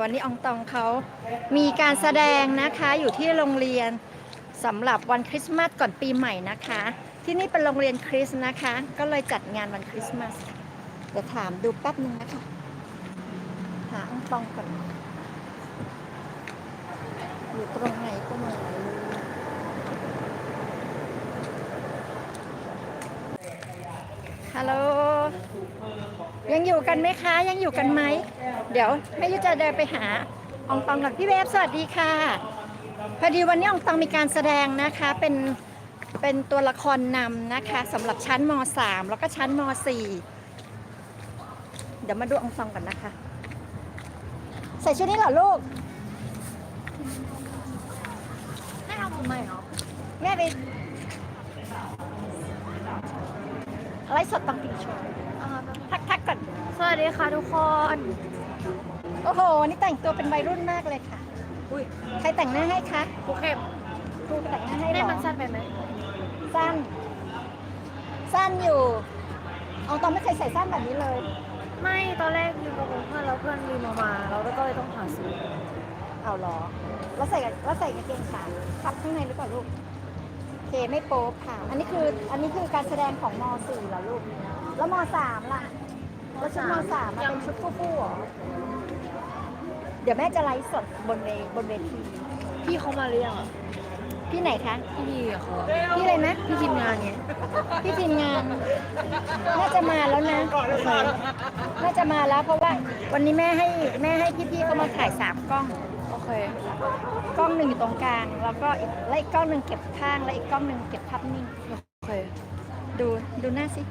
วันนี้อองตองเขามีการแสดงนะคะอยู่ที่โรงเรียนสำหรับวันคริสต์มาสก่อนปีใหม่นะคะ ที่นี่เป็นโรงเรียนคริสต์นะคะ ก็เลยจัดงานวันคริสต์มาสค่ะเดี๋ยวถามดูแป๊บนึงนะคะหาอองตองก่อนอยู่ตรงไหนก็ไม่รู้ฮัลโหล ยังอยู่กันไหมคะ ยังอยู่กันไหม เดี๋ยวแม่ยุจะเดินไปหาอองตองหลักพี่เวฟสวัสดีค่ะ พอดีวันนี้อองตองมีการแสดงนะคะ เป็นเป็นตัวละครนำนะคะสำหรับชั้นม .3 แล้วก็ชั้นม .4 เดี๋ยวมาดูอองตองกันนะคะ ใส่ชุดนี้เหรอลูกให้เอาทำไมเหรอแม่ไปไลฟ์สดตังติงโชว์ทักทักก่อ สวัสดีค่ะทุกคน โอ้โห นี่แต่งตัวเป็นวัยรุ่นมากเลยค่ะ อุ้ยใครแต่งหน้าให้คะผูเข้มครูแต่งหน้าให้เหรแม่อมันสั้นไปไหมสั้น สั้นอยู่เอาตอนไม่เคยใส่สั้นแบบนี้เลย ไม่ตอนแรกมีกับเพื่อนแล้วเพื่อนรีมออกมาเราก็เลยต้องหาซื้อเอาเหรอ แล้วใส่กับแล้วใส่กางเกงขาทับข้างในหรือเปล่าลูกโอเคไม่โป๊ะค่ะ อันนี้คืออันนี้คือการแสดงของม .4 เหรอลูก แล้วม .3 ล่ะ แล้วชุดม .3 มันเป็นชุดฟู่ๆเหรอ เดี๋ยวแม่จะไลฟ์สดบนเวบนเวที พี่เขามาหรือยังอะพี่ไหนคะ พี่พี่เขาพี่เลยนะพี่ทีมงานไงพี่ทีมงาน น่าจะมาแล้วนะ น่าจะมาแล้วเพราะว่าวันนี้แม่ให้แม่ให้พี่ๆเขามาถ่ายสามกล้อง โอเค กล้องหนึ่งอยู่ตรงกลาง แล้วก็อีกแล้วอีกกล้องหนึ่งเก็บข้าง แล้วอีกกล้องหนึ่งเก็บภาพนิ่ง โอเค ดูดูหน้าสิ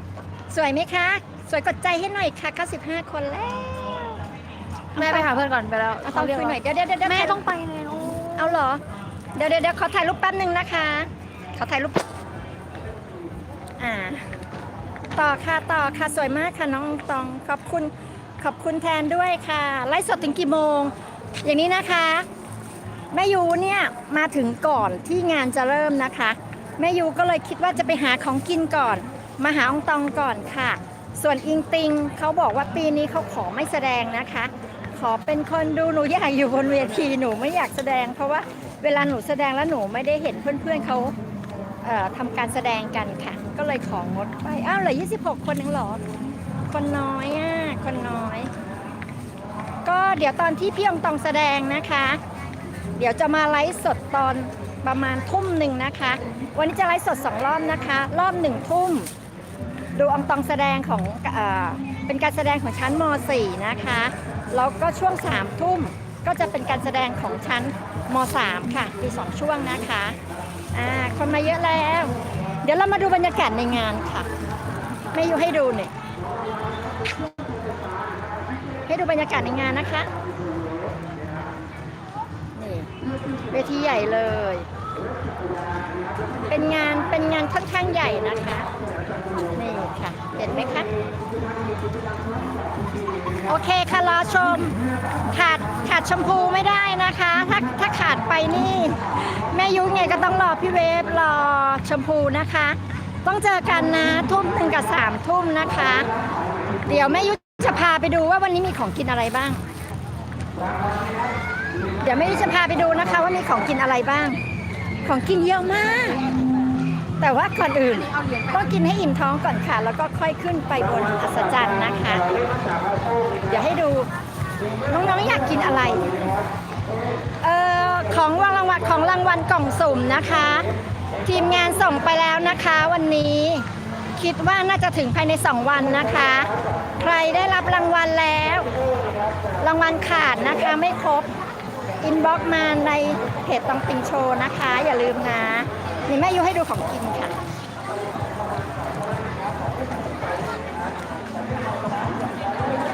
สวยไหมคะ สวยกดใจให้หน่อยค่ะ 95 คนแล้วแม่ไปหาเพื่อนก่อนไปแล้วเอาต้องคุยหน่อย เดี๋ยวเดี๋ยวเดี๋ยวแม่ต้องไปแล้วเอาเหรอ เดี๋ยวเดี๋ยวเดี๋ยวขอถ่ายรูปแป๊บหนึ่งนะคะ ขอถ่ายรูป อ่า ต่อค่ะต่อค่ะสวยมากค่ะน้องตอง ขอบคุณขอบคุณแทนด้วยค่ะ ไลฟ์สดถึงกี่โมง อย่างนี้นะคะ แม่ยูเนี่ยมาถึงก่อนที่งานจะเริ่มนะคะ แม่ยูก็เลยคิดว่าจะไปหาของกินก่อน มาหาองตองก่อนค่ะ ส่วนอิงติงเขาบอกว่าปีนี้เขาขอไม่แสดงนะคะ ขอเป็นคนดูหนูอยากอยู่บนเวทีหนูไม่อยากแสดง เพราะว่าเวลาหนูแสดงแล้วหนูไม่ได้เห็นเพื่อนๆเขาเทำการแสดงกันค่ะ ก็เลยของงดไปอ้าวเหลือ26 คนนึงหรอคนน้อยอะคนน้อย ก็เดี๋ยวตอนที่พี่องตองแสดงนะคะ เดี๋ยวจะมาไลฟ์สดตอนประมาณทุ่มหนึ่งนะคะ วันนี้จะไลฟ์สดสองรอบนะคะ รอบหนึ่งทุ่ม ดูอองตองแสดงของเออเป็นการแสดงของชั้นม .4 นะคะแล้วก็ช่วง3ทุ่มก็จะเป็นการแสดงของชั้นม .3 ค่ะมีสองช่วงนะคะอ่าคนมาเยอะแล้ว เดี๋ยวเรามาดูบรรยากาศในงานค่ะ ไม่อยู่ให้ดูเนี่ยให้ดูบรรยากาศในงานนะคะนี่เวทีใหญ่เลย เป็นงานเป็นงานค่อนข้างใหญ่นะคะ นี่ค่ะ เห็นไหมคะ โอเคค่ะรอชม ขาดขาดชมพูไม่ได้นะคะ ถ้าถ้าขาดไปนี่ แม่ยุ้งไงก็ต้องรอพี่เวฟรอชมพูนะคะ ต้องเจอกันนะทุ่มหนึ่งกับสามทุ่มนะคะ เดี๋ยวแม่ยุ้จะพาไปดูว่าวันนี้มีของกินอะไรบ้าง เดี๋ยวแม่ยุ้จะพาไปดูนะคะว่ามีของกินอะไรบ้าง ของกินเยอะมาก แต่ว่าก่อนอื่นต้องกินให้อิ่มท้องก่อนค่ะ แล้วก็ค่อยขึ้นไปบนอัศจรรย์นะคะ เดี๋ยวให้ดูน้องๆอยากกินอะไร เอ่อของรางวัลของรางวัลกล่องสุ่มนะคะ ทีมงานส่งไปแล้วนะคะวันนี้ คิดว่าน่าจะถึงภายใน 2 วันนะคะ ใครได้รับรางวัลแล้ว รางวัลขาดนะคะไม่ครบอินบ็อกมาในเพจตองติงโชว์นะคะ อย่าลืมนะ นี่แม่ยูให้ดูของกินค่ะ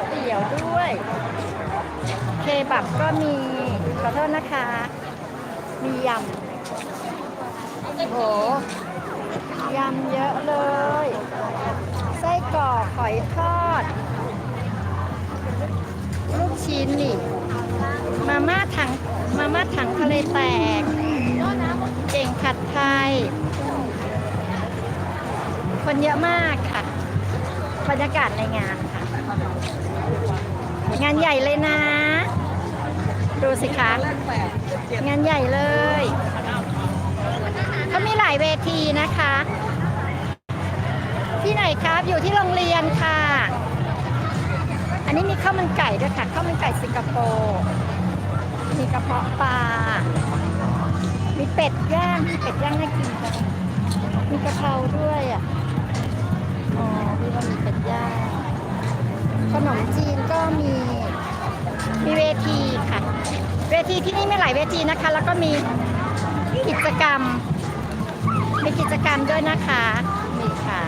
เตี๋ยวด้วย เคบับก็มี ขอโทษนะคะ มียำ โอ้โห ยำเยอะเลย ไส้กรอกหอยทอด ลูกชิ้นนี่ มาม่าถัง มาม่าถังทะเลแตก เก่งขัดไทย คนเยอะมากค่ะ บรรยากาศในงานค่ะ งานใหญ่เลยนะ ดูสิคะ งานใหญ่เลยเขามีหลายเวทีนะคะ ที่ไหนครับ อยู่ที่โรงเรียนค่ะ อันนี้มีข้าวมันไก่ด้วยค่ะ ข้าวมันไก่สิงคโปร์ มีกระเพาะปลา มีเป็ดย่าง มีเป็ดย่างน่ากินจังมีกะเพราด้วยอะ อ๋อมีบะหมี่เป็ดย่างขนมจีนก็มีมีเวทีค่ะ เวทีที่นี่ไมีหลายเวทีนะคะ แล้วก็มีกิจกรรม มีกิจกรรมด้วยนะคะนี่ค่ะ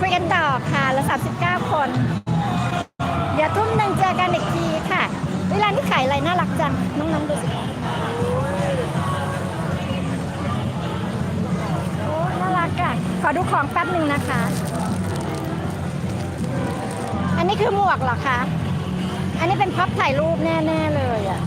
คุยกันต่อค่ะละ39 คน เดี๋ยวทุ่มหนึ่งเจอกันอีกทีค่ะานี้ขายอะไรน่ารักจัง น้องๆดูสิโอ้น่ารักอะ ขอดูของแป๊บหนึ่งนะคะ อันนี้คือหมวกเหรอคะ อันนี้เป็นพับถ่ายรูปแน่ ๆ เลยอะ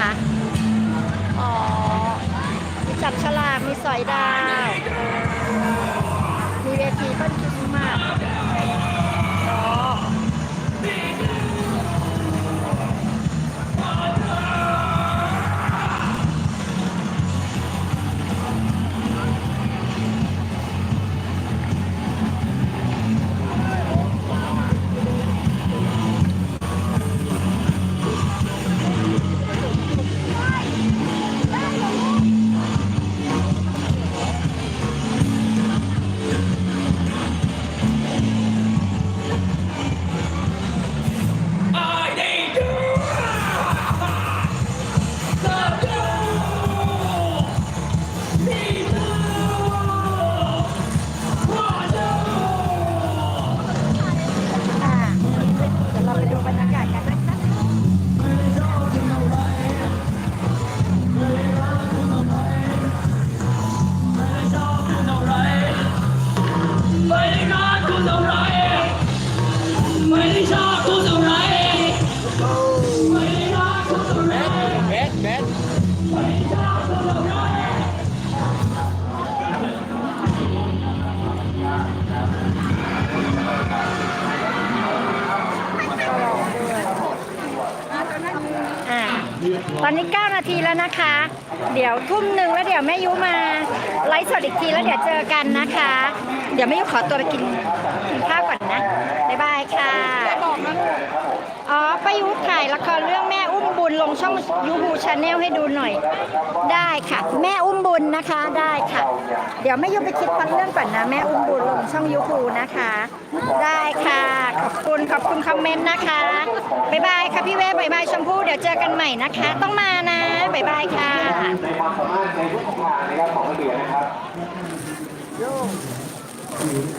คะ อ๋อ มีจับฉลาก มีสอยดาว มีเวทีต้นคริสต์มาส ตอนนี้ 9 นาทีแล้วนะคะ เดี๋ยวทุ่มหนึ่งแล้วเดี๋ยวแม่ยุมาไลฟ์สดอีกทีแล้วเดี๋ยวเจอกันนะคะ เดี๋ยวแม่ยุขอตัวไปกินกินข้าวก่อนนะ บ๊ายบายค่ะ ป้ายุถ่ายละครเรื่องแม่อุ้มบุญลงช่องยูฮูชาแนลให้ดูหน่อย ได้ค่ะ แม่อุ้มบุญนะคะได้ค่ะ เดี๋ยวแม่ยุไปคิดพันเรื่องก่อนนะ แม่อุ้มบุญลงช่องยูฮูนะคะ ได้ค่ะ ขอบคุณขอบคุณคอมเมนต์นะคะบ๊ายบายค่ะพี่เวฟบ๊ายบายชมพู่เดี๋ยวเจอกันใหม่นะคะ ต้องมานะบ๊ายบายค่ะในความสามารถในทุกทางนะครับของนักเรียนนะครับ